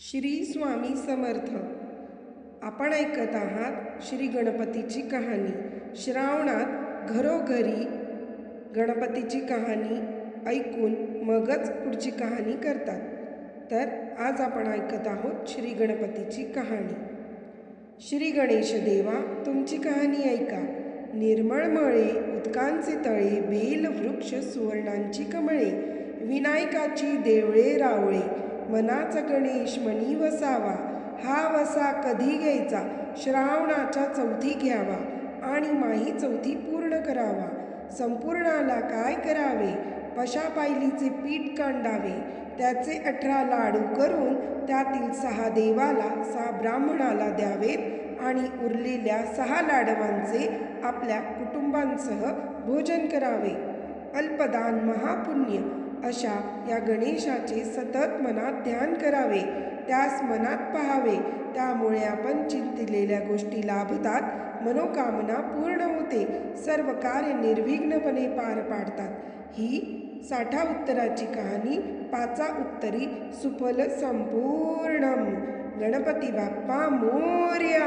श्री स्वामी समर्थ. आपण ऐकत आहात श्री गणपतीची कहाणी. श्रावणात घरोघरी गणपतीची कहाणी ऐकून मगच पुढची कहाणी करतात. तर आज आपण ऐकत आहोत श्री गणपतीची कहाणी. श्री गणेश देवा तुमची कहाणी ऐका. निर्मळ मळे उदकांचे तळे बेल वृक्ष सुवर्णांची कमळे विनायकाची देवळे रावळे मनाच गणेश मनी वसावा हा वसा कधी घ्यायचा? श्रावणाच्या चौथी घ्यावा आणि माही चौथी पूर्ण करावा. संपूर्णाला काय करावे? पशा पायलीचे पीठ कांडावे. त्याचे अठरा लाडू करून त्यातील सहा देवाला सहा ब्राह्मणाला द्यावेत आणि उरलेल्या सहा लाडवांचे आपल्या कुटुंबांसह भोजन करावे. अल्पदान महापुण्य. अशा या गणेशाचे सतत मनात ध्यान करावे त्यास मनात पहावे त्यामुळे आपण चिंतिलेल्या गोष्टी लाभतात मनोकामना पूर्ण होते सर्व कार्य निर्विघ्नपणे पार पाडतात. ही साठा उत्तराची कहाणी पाचा उत्तरी सुफल संपूर्ण गणपती बाप्पा मोर्या!